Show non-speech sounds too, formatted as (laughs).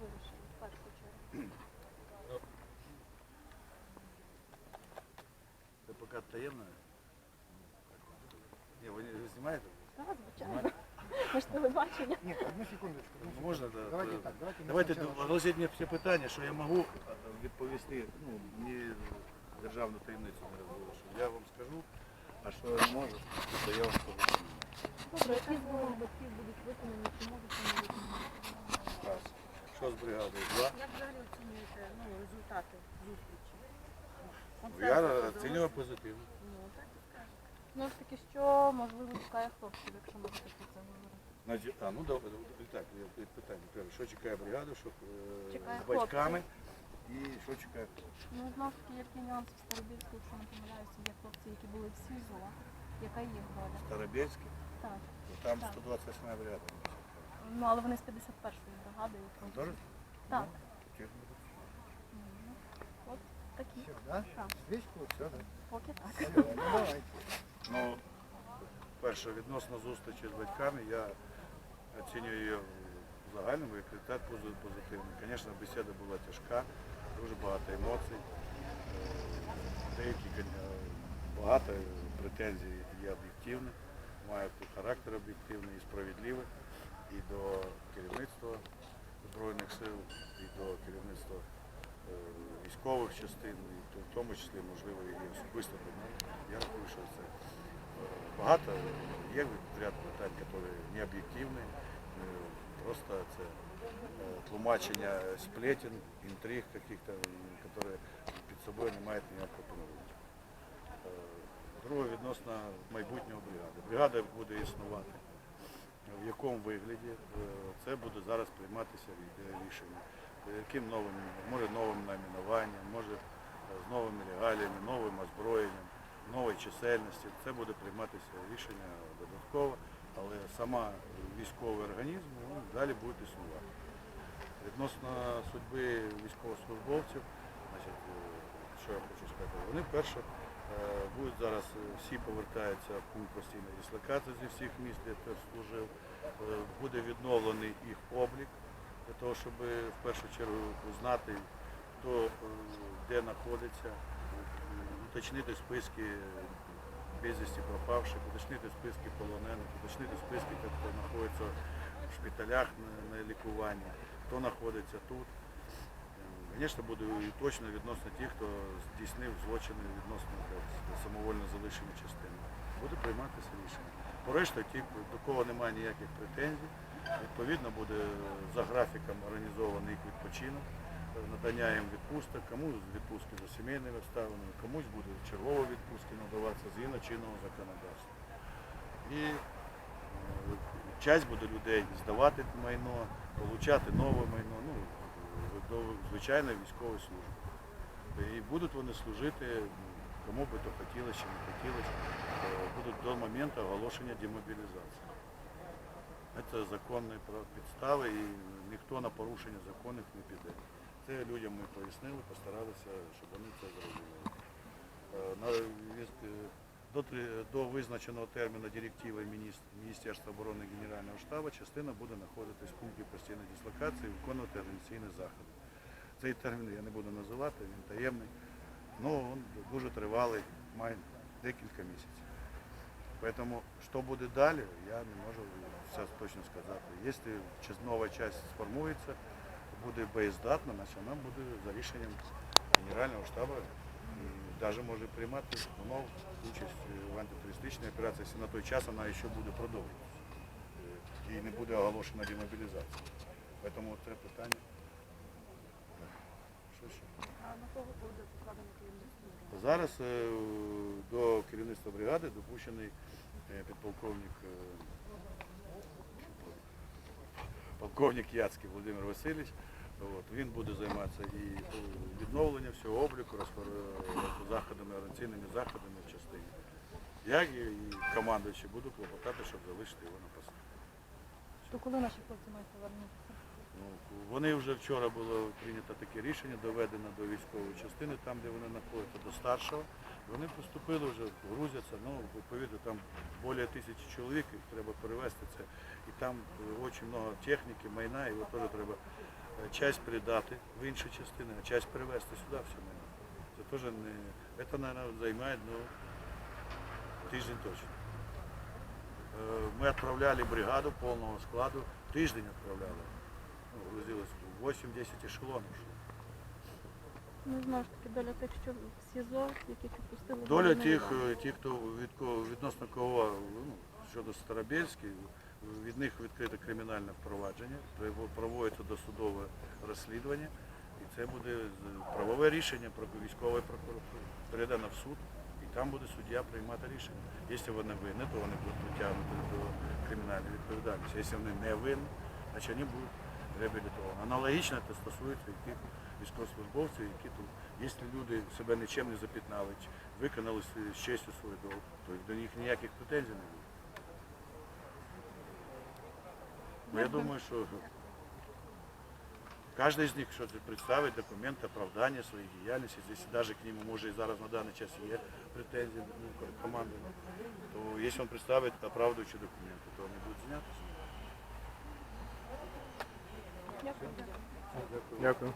вирішили в першу чергу? Це поки таємно. Ні, ви не знімаєте? Так, звичайно. Ми ж телебачення. Нет, одну секундочку. одну Ну, Можна, да, Давайте да. так, давайте. мы Давайте розглядіть мені всі питання, що я можу відповісти. Ну, ні державну таємницю не розголошую. Я вам скажу, а що я не можу, то я вам скажу. Добре, які з вимог батьків будуть виконані, чи можуть вони виконати? Раз. Що з бригадою? Два. Як взагалі оцінюєте ну, результати зустрічі? Я оцінюю позитивно. Ну, так і скажете. Ну ж таки, що можливо чекає хлопців, якщо можете про це говорити? Значить, а, ну добре, добре. так, я- питання. Перше, що чекає бригаду, що е, Чекає з батьками і що чекає хлопців. Ну, знову ж таки, які нюанси в Старобільську, якщо не помиляюся, є хлопці, які були в СІЗО. Яка їх доля? Старобельський, Так. там Так. 128 бригада. Ну, але вони з 51-ї бригади. Теж? Так. От такі. Да? Так, все, да? поки так. Ну, давайте. (laughs) Ну, перше, відносно зустрічі з батьками, я оцінюю її в загальному як результат позитивний. Звісно, бесіда була тяжка, дуже багато емоцій. Деякі багато претензій є об'єктивні, мають характер об'єктивний і справедливий і до керівництва Збройних сил, і до керівництва е, військових частин, і в тому числі, можливо, і особисто до мене. Я рахую, що це е, багато. Є ряд питань, які не об'єктивні. Е, Просто це тлумачення сплетен, інтриг каких-то, які під собою не мають ніякого поновлення. Друге відносно майбутнього бригади. Бригада буде існувати. В якому вигляді е, це буде зараз прийматися рішення. Е, Яким новим, може новим найменуванням, може е, з новими регаліями, новим озброєнням, нової чисельності. Це буде прийматися рішення додатково, але сама військовий організм ну, далі буде існувати. Відносно судьби військовослужбовців, значить, що я хочу сказати, вони перше е, зараз е, всі повертаються в пункт постійної дислокації зі всіх міст, де хто служив. Е, Буде відновлений їх облік для того, щоб е, в першу чергу знати, хто де знаходиться, уточнити списки безвісті пропавших, уточнити списки полонених, уточнити списки хто знаходиться в шпиталях на лікуванні, хто знаходиться тут. Звісно, буде і точно відносно тих, хто здійснив злочини відносно самовольно залишені частини. Буде прийматися рішення. По решті, ті, до кого немає ніяких претензій, відповідно буде за графіком організований відпочинок, надання їм відпусток, комусь відпустки за сімейними обставинами, комусь буде чергова відпустки надаватися згідно чинного законодавства. І е, часть буде людей здавати майно, отримати нове майно, ну, до звичайної військової служби. І будуть вони служити кому би то хотілося чи не хотілося, будуть до моменту оголошення демобілізації. Це законні підстави і ніхто на порушення законів не піде. Це людям ми пояснили, постаралися, щоб вони це зрозуміли. Е, е, До, визначеного терміну директиви Міністерства оборони Генерального штабу частина буде знаходитись в пункті постійної дислокації виконувати організаційні заходи. Цей термін я не буду називати, він таємний, але він дуже тривалий, має декілька місяців. Поэтому, що буде далі, я не можу зараз точно сказати. Якщо нова частина сформується, буде боєздатна, значить вона буде за рішенням Генерального штабу і навіть може приймати знов участь в антитерористичній операції, якщо на той час вона ще буде продовжуватися. І не буде оголошена демобілізація. Тому це питання. Що ще? А на кого буде покладено керівництво? Зараз е, до керівництва бригади допущений е, підполковник е, полковник Яцький Володимир Васильович. От, він буде займатися і відновленням всього обліку, заходами, організаційними заходами в частині. Я і командуючі буду клопотати, щоб залишити його на посаді. То коли наші хлопці мають повернутися? Ну, вони вже вчора було прийнято таке рішення, доведено до військової частини, там, де вони знаходяться, до старшого. Вони поступили вже, грузяться, ну, відповідно, там більше тисячі чоловік, їх треба перевезти це. І там дуже багато техніки, майна, його теж треба е, часть передати в інші частини, а часть перевезти сюди в Сімейне. Це теж не. Це, мабуть, займає ну, тиждень точно. Е, Ми відправляли бригаду повного складу, тиждень відправляли. Грузилось 8-10 ешелонів. Ну, знову ж таки, доля тих, що в СІЗО, яких відпустили. Доля вони тих, е, ті, хто від кого- відносно кого ну, щодо Старобільських, від них відкрите кримінальне впровадження, прив- проводиться досудове розслідування, і це буде з- правове рішення про військової прокуратури. Передано в суд, і там буде суддя приймати рішення. Якщо вони винні, то вони будуть притягнуті до кримінальної відповідальності. Якщо вони не винні, значить вони будуть реабілітовані. Аналогічно це стосується і тих військовослужбовців, які тут, якщо люди себе нічим не запітнали, виконали з- честю свій долг, то до них ніяких претензій не буде. Бо я думаю, що кожен з них що це представить документ оправдання своєї діяльності, якщо навіть к нему може і зараз на даний час є претензії ну, команди, то якщо він представить оправдуючі документи, то вони будуть знятися. Дякую.